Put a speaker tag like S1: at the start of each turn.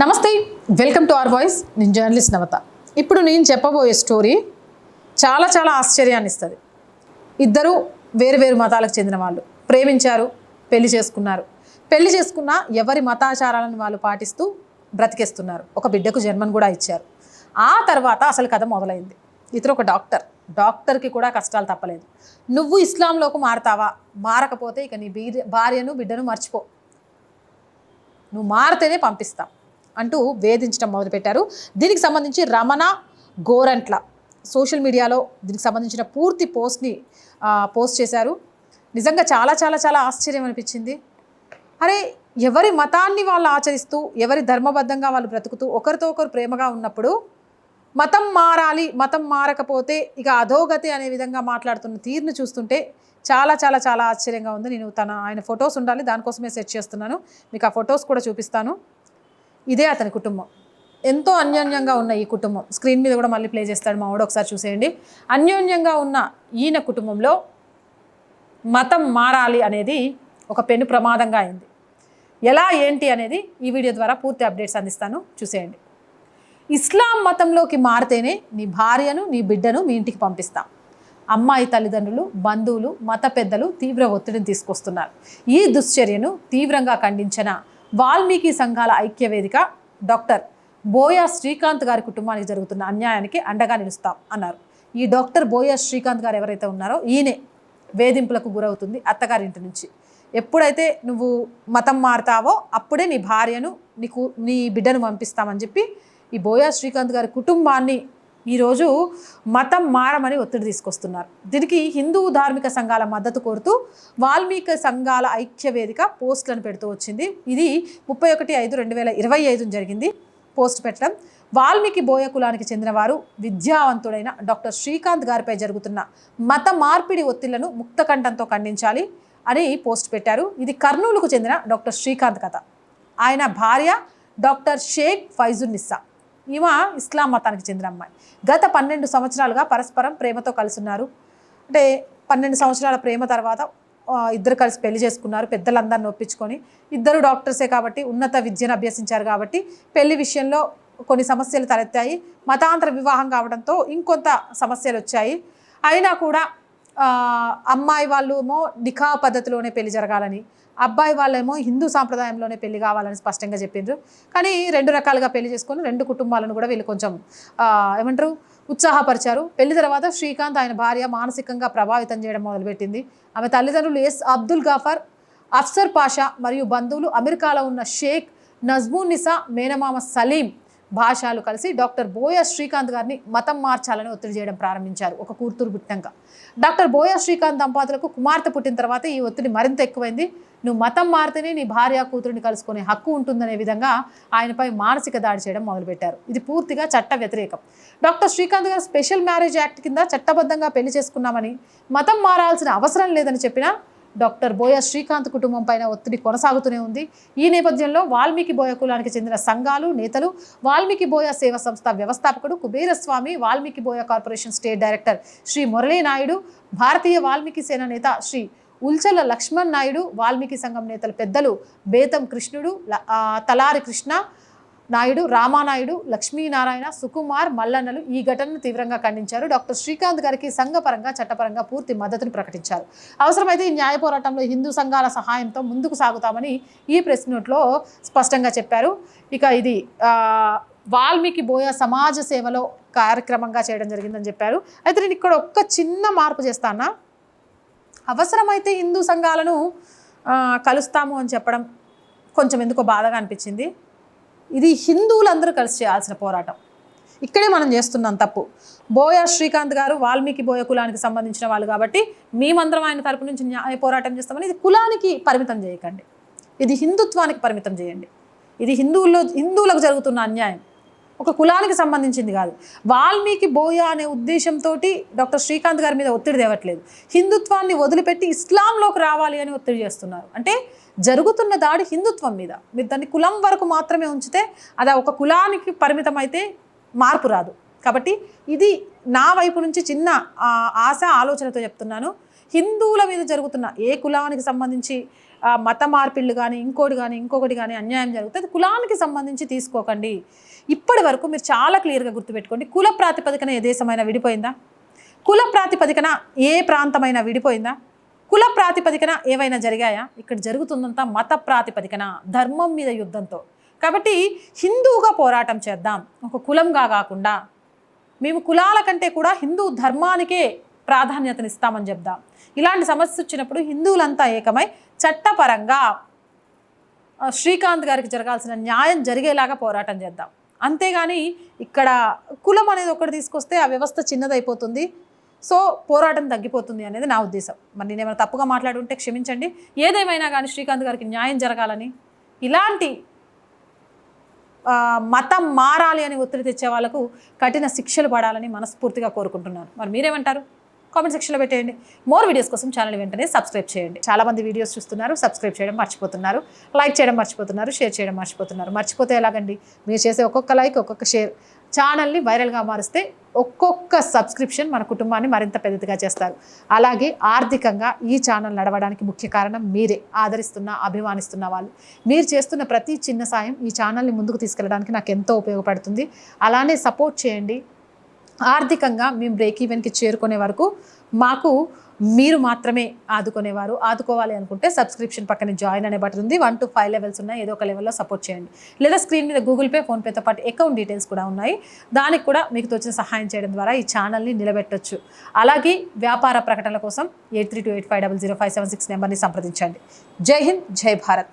S1: నమస్తే welcome to R voice. నేను journalist Navata. ఇప్పుడు నేను చెప్పబోయే స్టోరీ చాలా చాలా ఆశ్చర్యాన్ని ఇస్తుంది ఇద్దరు వేరు వేరు మతాలకు చెందిన వాళ్ళు. ప్రేమించారు పెళ్ళి చేసుకున్నారు. పెళ్ళి చేసుకున్న ఎవరి మతాచారాలను వాళ్ళు పాటిస్తూ బ్రతికేస్తున్నారు. ఒక బిడ్డకు జన్మను కూడా ఇచ్చారు. ఆ తర్వాత అసలు కథ మొదలైంది. ఇతరు ఒక డాక్టర్. డాక్టర్కి కూడా కష్టాలు తప్పలేదు. నువ్వు ఇస్లాంలోకి మారతావా? మారకపోతే ఇక నీ భార్యను బిడ్డను మర్చిపో. నువ్వు మారితేనే పంపిస్తావు అంటూ వేధించడం మొదలుపెట్టారు. దీనికి సంబంధించి రమణ గోరంట్ల సోషల్ మీడియాలో దీనికి సంబంధించిన పూర్తి పోస్ట్ని పోస్ట్ చేశారు. నిజంగా చాలా చాలా చాలా ఆశ్చర్యం అనిపించింది. అరే ఎవరి మతాన్ని వాళ్ళు ఆచరిస్తూ ఎవరి ధర్మబద్ధంగా వాళ్ళు బ్రతుకుతూ ఒకరితో ఒకరు ప్రేమగా ఉన్నప్పుడు మతం మారాలి మతం మారకపోతే ఇక అధోగతి అనే విధంగా మాట్లాడుతున్న తీరును చూస్తుంటే చాలా చాలా చాలా ఆశ్చర్యంగా ఉంది. నేను తన ఆయన ఫొటోస్ ఉండాలి దానికోసమే సెట్ చేస్తున్నాను. మీకు ఆ ఫొటోస్ కూడా చూపిస్తాను. ఇదే అతని కుటుంబం. ఎంతో అన్యోన్యంగా ఉన్న ఈ కుటుంబం. స్క్రీన్ మీద కూడా మళ్ళీ ప్లే చేస్తాడు మా వాడు ఒకసారి చూసేయండి. అన్యోన్యంగా ఉన్న ఈయన కుటుంబంలో మతం మారాలి అనేది ఒక పెను ప్రమాదంగా అయింది. ఎలా ఏంటి అనేది ఈ వీడియో ద్వారా పూర్తి అప్డేట్స్ అందిస్తాను. చూసేయండి. ఇస్లాం మతంలోకి మారితేనే నీ భార్యను నీ బిడ్డను మీ ఇంటికి పంపిస్తాం. అమ్మాయి తల్లిదండ్రులు బంధువులు మత పెద్దలు తీవ్ర ఒత్తిడిని తీసుకొస్తున్నారు. ఈ దుశ్చర్యను తీవ్రంగా ఖండించిన వాల్మీకి సంఘాల ఐక్య వేదిక డాక్టర్ బోయా శ్రీకాంత్ గారి కుటుంబానికి జరుగుతున్న అన్యాయానికి అండగా నిలుస్తాం అన్నారు. ఈ డాక్టర్ బోయా శ్రీకాంత్ గారు ఎవరైతే ఉన్నారో ఈయనే వేధింపులకు గురవుతుంది అత్తగారింటి నుంచి. ఎప్పుడైతే నువ్వు మతం మారుతావో అప్పుడే నీ భార్యను నీకు నీ బిడ్డను పంపిస్తామని చెప్పి ఈ బోయా శ్రీకాంత్ గారి కుటుంబాన్ని ఈరోజు మతం మారమని ఒత్తిడి తీసుకొస్తున్నారు. దీనికి హిందూ ధార్మిక సంఘాల మద్దతు కోరుతూ వాల్మీకి సంఘాల ఐక్య వేదిక పోస్టులను పెడుతూ వచ్చింది. ఇది ముప్పై ఒకటి ఐదు రెండు వేల ఇరవై ఐదున జరిగింది. పోస్ట్ పెట్టడం. వాల్మీకి బోయ కులానికి చెందినవారు విద్యావంతుడైన డాక్టర్ శ్రీకాంత్ గారిపై జరుగుతున్న మత మార్పిడి ఒత్తిళ్ళను ముక్తకంఠంతో ఖండించాలి అని పోస్ట్ పెట్టారు. ఇది కర్నూలుకు చెందిన డాక్టర్ శ్రీకాంత్ కథ. ఆయన భార్య డాక్టర్ షేక్ ఫైజున్నిస్సా ఈమె ఇస్లాం మతానికి చెందిన అమ్మాయి. గత పన్నెండు సంవత్సరాలుగా పరస్పరం ప్రేమతో కలిసి అంటే పన్నెండు సంవత్సరాల ప్రేమ తర్వాత ఇద్దరు కలిసి పెళ్ళి చేసుకున్నారు. పెద్దలందరిని ఒప్పించుకొని ఇద్దరు డాక్టర్సే కాబట్టి ఉన్నత విద్యను అభ్యసించారు కాబట్టి పెళ్ళి విషయంలో కొన్ని సమస్యలు తలెత్తాయి. మతాంతర వివాహం కావడంతో ఇంకొంత సమస్యలు వచ్చాయి. అయినా కూడా అమ్మాయి వాళ్ళు నిఖా పద్ధతిలోనే పెళ్ళి జరగాలని అబ్బాయి వాళ్ళేమో హిందూ సాంప్రదాయంలోనే పెళ్ళి కావాలని స్పష్టంగా చెప్పిండ్రు. కానీ రెండు రకాలుగా పెళ్ళి చేసుకొని రెండు కుటుంబాలను కూడా వీళ్ళు కొంచెం ఏమంటారు ఉత్సాహపరిచారు. పెళ్ళి తర్వాత శ్రీకాంత్ ఆయన భార్య మానసికంగా ప్రభావితం చేయడం మొదలుపెట్టింది. ఆమె తల్లిదండ్రులు ఎస్ అబ్దుల్ గాఫర్ అఫ్సర్ పాషా మరియు బంధువులు అమెరికాలో ఉన్న షేక్ నజ్మూన్ నిసా మేనమామ సలీం భాషలు కలిసి డాక్టర్ బోయ శ్రీకాంత్ గారిని మతం మార్చాలని ఒత్తిడి చేయడం ప్రారంభించారు ఒక కూతురు పుట్టినాక డాక్టర్ బోయ శ్రీకాంత్ దంపతులకు కుమార్తె పుట్టిన తర్వాత ఈ ఒత్తిడి మరింత ఎక్కువైంది. నువ్వు మతం మారితేనే నీ భార్య కూతురిని కలుసుకునే హక్కు ఉంటుందనే విధంగా ఆయనపై మానసిక దాడి చేయడం మొదలుపెట్టారు. ఇది పూర్తిగా చట్ట వ్యతిరేకం. డాక్టర్ శ్రీకాంత్ గారు స్పెషల్ మ్యారేజ్ యాక్ట్ కింద చట్టబద్ధంగా పెళ్ళి చేసుకున్నామని మతం మారాల్సిన అవసరం లేదని చెప్పినా డాక్టర్ బోయ శ్రీకాంత్ కుటుంబం పైన ఒత్తిడి కొనసాగుతూనే ఉంది. ఈ నేపథ్యంలో వాల్మీకి బోయ కులానికి చెందిన సంఘాలు నేతలు వాల్మీకి బోయ సేవ సంస్థ వ్యవస్థాపకుడు Kuberaswamy Valmiki Boya corporation state director Shri Murali Naidu Bharatiya Valmiki Sena నేత శ్రీ ఉల్చల లక్ష్మణ్ నాయుడు వాల్మీకి సంఘం నేతలు పెద్దలు బేతం కృష్ణుడు తలారి కృష్ణ నాయుడు రామానాయుడు లక్ష్మీనారాయణ సుకుమార్ మల్లన్నలు ఈ ఘటనను తీవ్రంగా ఖండించారు. డాక్టర్ శ్రీకాంత్ గారికి సంఘపరంగా చట్టపరంగా పూర్తి మద్దతును ప్రకటించారు. అవసరమైతే ఈ న్యాయ పోరాటంలో హిందూ సంఘాల సహాయంతో ముందుకు సాగుతామని ఈ ప్రెస్ నోట్లో స్పష్టంగా చెప్పారు. ఇక ఇది వాల్మీకి బోయ సమాజ సేవలో కార్యక్రమంగా చేయడం జరిగిందని చెప్పారు. అయితే నేను ఇక్కడ ఒక్క చిన్న మార్పు చేస్తానా అవసరమైతే హిందూ సంఘాలను కలుస్తాము అని చెప్పడం కొంచెం ఎందుకో బాధగా అనిపించింది. ఇది హిందువులందరూ కలిసి చేయాల్సిన పోరాటం. ఇక్కడే మనం చేస్తున్నాం తప్పు. బోయ శ్రీకాంత్ గారు వాల్మీకి బోయ కులానికి సంబంధించిన వాళ్ళు కాబట్టి మేమందరం ఆయన తరపు నుంచి న్యాయ పోరాటం చేస్తామని ఇది కులానికి పరిమితం చేయకండి. ఇది హిందుత్వానికి పరిమితం చేయండి. ఇది హిందువుల్లో హిందువులకు జరుగుతున్న అన్యాయం. ఒక కులానికి సంబంధించింది కాదు. వాల్మీకి బోయ అనే ఉద్దేశంతో డాక్టర్ శ్రీకాంత్ గారి మీద ఒత్తిడి తేవట్లేదు. హిందుత్వాన్ని వదిలిపెట్టి ఇస్లాంలోకి రావాలి అని ఒత్తిడి చేస్తున్నారు. అంటే జరుగుతున్న దాడి హిందుత్వం మీద. మీరు దాన్ని కులం వరకు మాత్రమే ఉంచితే అది ఒక కులానికి పరిమితం అయితే మార్పు రాదు. కాబట్టి ఇది నా వైపు నుంచి చిన్న ఆశ ఆలోచనతో చెప్తున్నాను. హిందువుల మీద జరుగుతున్న ఏ కులానికి సంబంధించి మత మార్పిళ్ళు కానీ ఇంకోటి కానీ ఇంకొకటి కానీ అన్యాయం జరుగుతుంది కులానికి సంబంధించి తీసుకోకండి. ఇప్పటి వరకు మీరు చాలా క్లియర్గా గుర్తుపెట్టుకోండి. కుల ప్రాతిపదికన ఏ దేశమైనా విడిపోయిందా? కుల ప్రాతిపదికన ఏ ప్రాంతమైనా విడిపోయిందా? కుల ప్రాతిపదికన ఏవైనా జరిగాయా? ఇక్కడ జరుగుతుందంతా మత ప్రాతిపదికన ధర్మం మీద యుద్ధంతో. కాబట్టి హిందువుగా పోరాటం చేద్దాం. ఒక కులంగా కాకుండా మేము కులాల కంటే కూడా హిందూ ధర్మానికే ప్రాధాన్యతనిస్తామని చెప్దాం. ఇలాంటి సమస్య వచ్చినప్పుడు హిందువులంతా ఏకమై చట్టపరంగా శ్రీకాంత్ గారికి జరగాల్సిన న్యాయం జరిగేలాగా పోరాటం చేద్దాం. అంతేగాని ఇక్కడ కులం అనేది ఒకటి తీసుకొస్తే ఆ వ్యవస్థ చిన్నదైపోతుంది. సో పోరాటం తగ్గిపోతుంది అనేది నా ఉద్దేశం. మరి నేను ఏమైనా తప్పుగా మాట్లాడుంటే క్షమించండి. ఏదేమైనా కానీ శ్రీకాంత్ గారికి న్యాయం జరగాలని ఇలాంటి మతం మారాలి అని ఒత్తిడి తెచ్చే వాళ్ళకు కఠిన శిక్షలు పడాలని మనస్ఫూర్తిగా కోరుకుంటున్నాను. మరి మీరేమంటారు? కామెంట్ సెక్షన్లో పెట్టేయండి. మోర్ వీడియోస్ కోసం ఛానల్ వెంటనే సబ్స్క్రైబ్ చేయండి. చాలామంది వీడియోస్ చూస్తున్నారు సబ్స్క్రైబ్ చేయడం మర్చిపోతున్నారు లైక్ చేయడం మర్చిపోతున్నారు షేర్ చేయడం మర్చిపోతున్నారు. మర్చిపోతే ఎలాగండి? మీరు చేసే ఒక్కొక్క లైక్ ఒక్కొక్క షేర్. ఛానల్ని వైరల్గా మారిస్తే ఒక్కొక్క సబ్స్క్రిప్షన్ మన కుటుంబాన్ని మరింత పెద్దదిగా చేస్తారు. అలాగే ఆర్థికంగా ఈ ఛానల్ నడవడానికి ముఖ్య కారణం మీరే. ఆదరిస్తున్న అభిమానిస్తున్న వాళ్ళు. మీరు చేస్తున్న ప్రతి చిన్న సాయం ఈ ఛానల్ని ముందుకు తీసుకెళ్ళడానికి నాకు ఎంతో ఉపయోగపడుతుంది. అలానే సపోర్ట్ చేయండి. ఆర్థికంగా మేము బ్రేక్ ఈవెన్కి చేరుకునే వరకు మాకు మీరు మాత్రమే ఆదుకునేవారు. ఆదుకోవాలి అనుకుంటే సబ్స్క్రిప్షన్ పక్కన జాయిన్ అనే బటన్ ఉంది. వన్ టు ఫైవ్ లెవెల్స్ ఉన్నాయి. ఏదో ఒక లెవెల్లో సపోర్ట్ చేయండి. లేదా స్క్రీన్ మీద గూగుల్ పే ఫోన్పేతో పాటు అకౌంట్ డీటెయిల్స్ కూడా ఉన్నాయి. దానికి కూడా మీకు తోచిన సహాయం చేయడం ద్వారా ఈ ఛానల్ని నిలబెట్టొచ్చు. అలాగే వ్యాపార ప్రకటనల కోసం eight three two eight five double zero five seven six నెంబర్ని సంప్రదించండి. జై హింద్ జై భారత్.